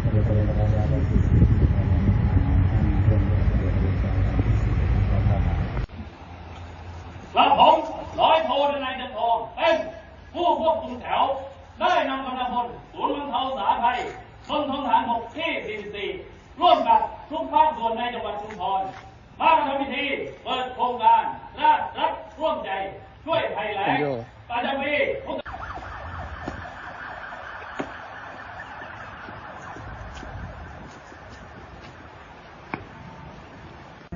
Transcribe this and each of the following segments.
และผมร้อยโทนายจันทองเป็นผู้ควบคุมแถว ได้นำกำลังพลศูนย์บรรเทาสาภัยมณฑลฐานบกที่ 44 ร่วมกับทุกภาคส่วนในจังหวัดชุมพรมาทำพิธีเปิดโครงการราชรัฐร่วมใจ ช่วยภัยแล้งประจำปีพุทธ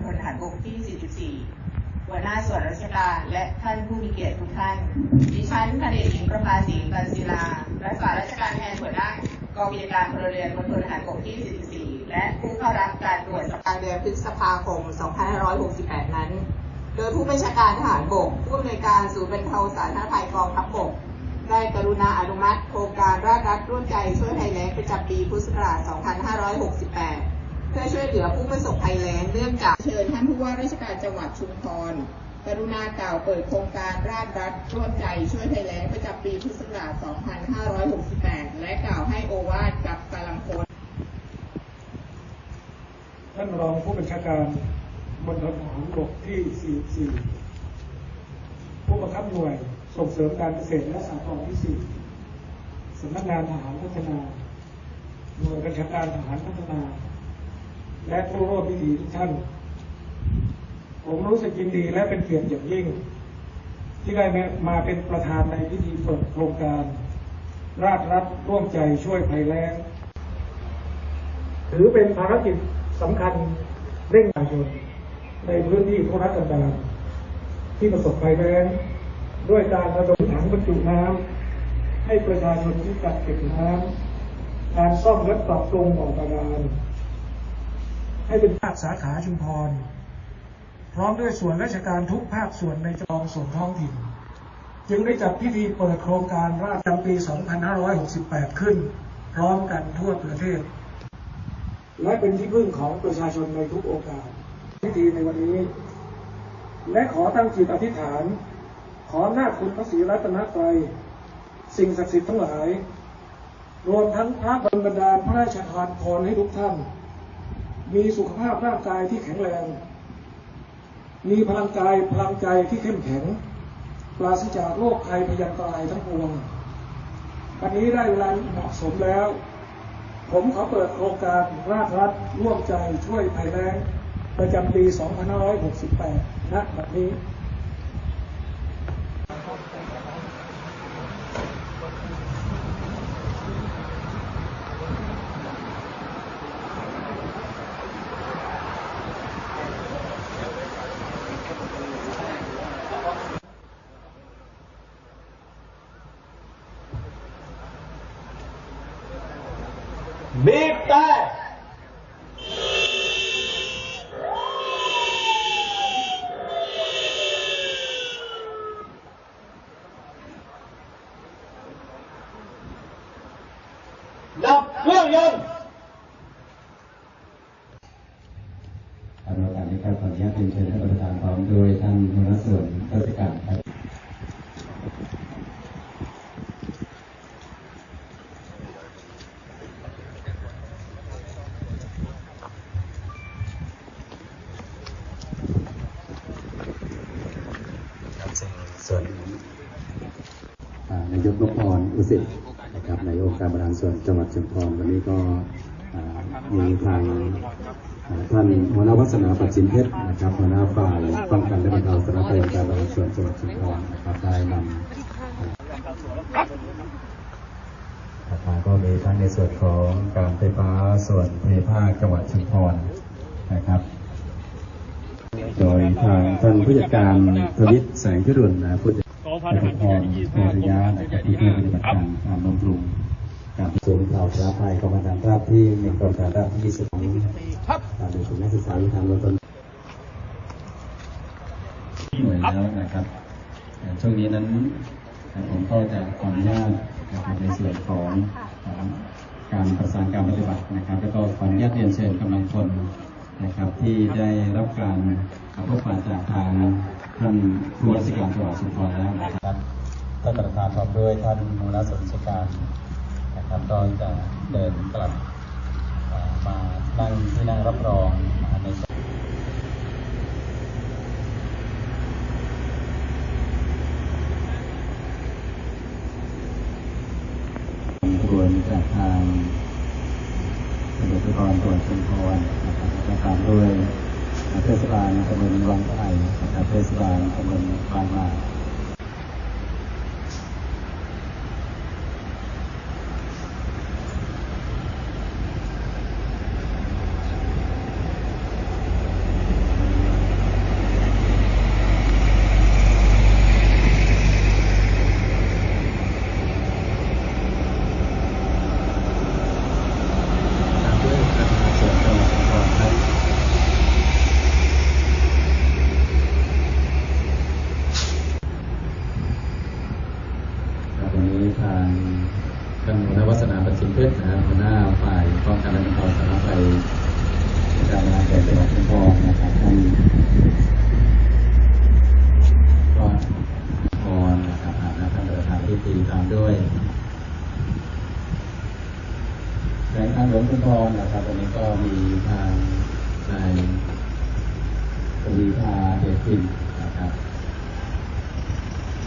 พลทหารบ กที่ 44 หัวหน้าส่วนราชการและท่านผู้มีเกียรติทุกท่าน ดิฉันพันเอกหญิงประภาสีกันศิลา รักษาราชการแทนหัวหน้ากองกิจการพลเรือนมณฑลทหารบกที่ 44 และผู้เข้ารับการตรวจสกลางเดือนพฤษภาคม 2568 นั้น โดยผู้บัญชาการทหารบก ผู้อำนวยการศูนย์บรรเทาสาธารณภัยกองทัพบกได้กรุณาอนุมัติ โครงการราชรัฐร่วมใจช่วยภัยแล้งประจำปีพุทธศักราช 2568 พื่อช่วยเหลือผู้ประสบภัยแล้งเนื่องจากเชิญท่านผู้ว่าราชการจังหวัดชุมพรกรุณากล่าวเปิดโครงการราชรัฐร่วมใจช่วยภัยแล้งประจำปีพุทธศักราช 2568 และกล่าวให้โอวาทกับกำลังพลท่านรองผู้บัญชาการมณฑลทหารบกที่ 44 ผู้บังคับหน่วยส่งเสริมการเกษตรและสหกรณ์ที่ 4สำนักงานทหารพัฒนา หน่วยบัญชาการทหารพัฒนา และผู้ร่วมพิธีทุกท่าน ผมรู้สึกยินดีและเป็นเกียรติอย่างยิ่ง ที่ได้มาเป็นประธานในพิธีเปิดโครงการ ราชรัฐร่วมใจช่วยภัยแล้ง ถือเป็นภารกิจสำคัญเร่งประชาชนในพื้นที่ทุรกันดารที่ประสบภัยแล้ง ด้วยการระดมถังบรรจุน้ำให้ประชาชนที่กักเก็บน้ำการซ่อมและปรับปรุงบ่อบาดาล ให้เป็นภาคสาขาชุมพร พร้อมด้วยส่วนราชการทุกภาคส่วนในจองส่วนท้องถิ่น จึงได้จัดพิธีเปิดโครงการราชจำปี 2568 ขึ้น พร้อมกันทั่วประเทศ และเป็นที่พึ่งของประชาชนในทุกโอกาส พิธีในวันนี้ และขอตั้งจิตอธิษฐาน ขอหน้าคุณพระศรีรัตนตรัยสิ่งศักดิ์สิทธิ์ทั้งหลาย รวมทั้งพระบรรดาพระราชทานพรให้ทุกท่าน มีสุขภาพร่างกายที่แข็งแรง มีพลังกายพลังใจที่เข้มแข็ง ปราศจากโรคภัยพยันตรายทั้งปวงวันนี้ได้เวลาเหมาะสมแล้ว ผมขอเปิดโครงการราชรัฐร่วมใจช่วยภัยแล้งประจำปี 2568 ณ บัดนี้ บีบแต่ ดับเครื่องยนต์ ขอโอกาสนี้ครับขอนุญาตเรียนเชิญท่านประธานพร้อมโดยท่านหัวหน้าส่วนราชการครับส่วนนายกนพพรอุสิตนะครับนายกองค์การบริหารส่วนจังหวัดชุมพรวันนี้ก็มีทาง ท่านหัวหน้าวัฒนาปัจจินเพชรนะครับหัวหน้าฝ่ายป้องกันและบรรเทาสาธารณภัยการบริหาส่วนจังหวัดชุมพรนะครับได้นำถัดมาก็มีทั้งในส่วนของการไฟฟ้าส่วนภูมิภาคจังหวัดชุมพรนะครับ โดยทางท่านผู้จัดการทวิตแสงพิรุณนะผู้จัดการพรโพธิยานะครับที่ได้ปฏิบัติการตามบำรุงการศูนย์ข่าวสารภัยกองบัญชาการราบที่หนึ่งกองบัญชาการราบที่ยี่สิบสอง ตามโดยศูนย์นักศึกษาวิทยาลัยต้นหน่วยแล้วนะครับแต่ช่วงนี้นั้นผมก็จะขออนุญาตนะครับในส่วนของการประสานการปฏิบัตินะครับ แล้วก็ขออนุญาตเรียนเชิญกำลังพลนะครับ ที่ได้รับการพบปะจากทางท่านผู้ว่าราชการจังหวัดสุพรรณแล้วนะครับท่านประธานพร้อมด้วยท่านหัวหน้าส่วนราชการนะครับก็จะเดินกลับ นั่งที่นั่งรับรองในรวมจากทางสมเด็จพระกรรชุมพรนะครัรด้วยเทศบาลตำบลวังไผ่รับเทศบาลตำบลบางมา ปรีพาเดขึ้นนะครับ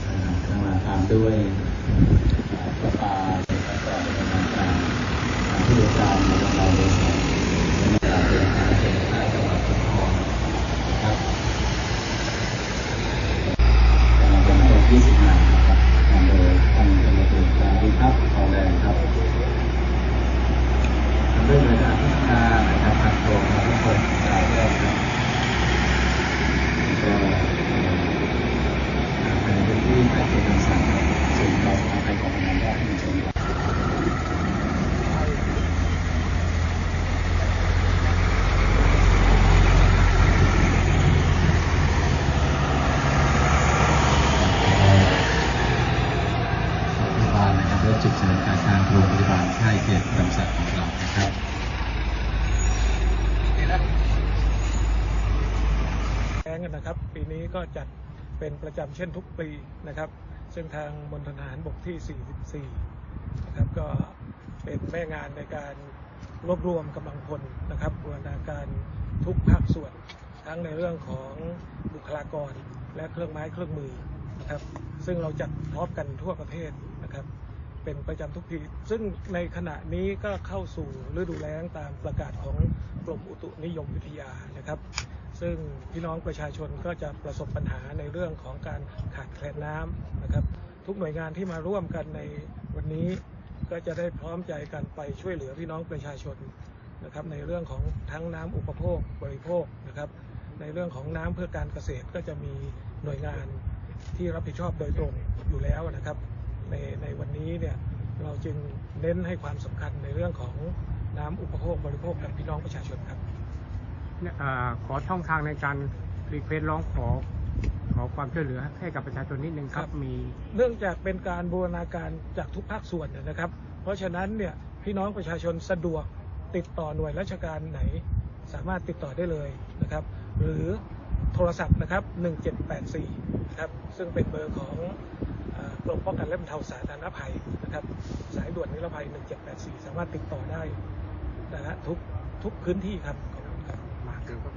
อ่าเข้ามาตามด้วยอ่าประปาแล้วก็เป็นกำลังกาทางผู้จัดการในโรงงานบริษัทเป็นการเดินทางเป็นทางจังหวัดชุมพรนะครับกำลังเป็นทั้งหมด20นายนะครับนำโดยท่านตำรวจเอกจาริทัพทองแดงครับ ทำด้วยหน่วยงานพัฒนานะครับทางโครงและทุกคนกล่าวแรกครับแล้วก็ภายในพื้นที่ใกล้เคียงกันสั่งครับซึ่งเราสามารถไปของงานได้ที่ชมครับโรงพยาบาลนะครับรถ ฉุกเฉินการทางโรงพยาบาลค่ายเกียรติบริษัทของเรานะครับแข่งกันนะครับ ปีนี้ก็จัดเป็นประจำเช่นทุกปีนะครับ ซึ่งทางมณฑลทหารบกที่ 44 นะครับก็เป็นแม่งานในการรวบรวมกำลังพลนะครับบูรณาการทุกภาคส่วน ทั้งในเรื่องของบุคลากรและเครื่องไม้เครื่องมือนะครับ ซึ่งเราจัดพร้อมกันทั่วประเทศนะครับ เป็นประจำทุกปี ซึ่งในขณะนี้ก็เข้าสู่ฤดูแล้งตามประกาศของกรมอุตุนิยมวิทยานะครับ ซึ่งพี่น้องประชาชนก็จะประสบปัญหาในเรื่องของการขาดแคลนน้ำนะครับ ทุกหน่วยงานที่มาร่วมกันในวันนี้ก็จะได้พร้อมใจกันไปช่วยเหลือพี่น้องประชาชนนะครับ ในเรื่องของทั้งน้ำอุปโภคบริโภคนะครับ ในเรื่องของน้ำเพื่อการเกษตรก็จะมีหน่วยงานที่รับผิดชอบโดยตรงอยู่แล้วนะครับ ในในวันนี้เนี่ยเราจึงเน้นให้ความสำคัญในเรื่องของน้ำอุปโภคบริโภคกับพี่น้องประชาชนครับเนี่ยเอ่อขอช่องทางในการรีเควสร้องขอขอความช่วยเหลือให้กับประชาชนนิดนึงครับครับมี เนื่องจากเป็นการบูรณาการจากทุกภาคส่วนเนี่ยนะครับ เพราะฉะนั้นเนี่ยพี่น้องประชาชนสะดวกติดต่อหน่วยราชการไหน สามารถติดต่อได้เลยนะครับ หรือโทรศัพท์นะครับ 1784นะครับซึ่งเป็นเบอร์ของเอ่อก รมป้องกันและบรรเทาสาธารณภัยนะครับ สายด่วนนิรภัย 1784 สามารถติดต่อได้นะฮะทุกทุกพื้นที่ครับขอบคุณครับมาเกือบ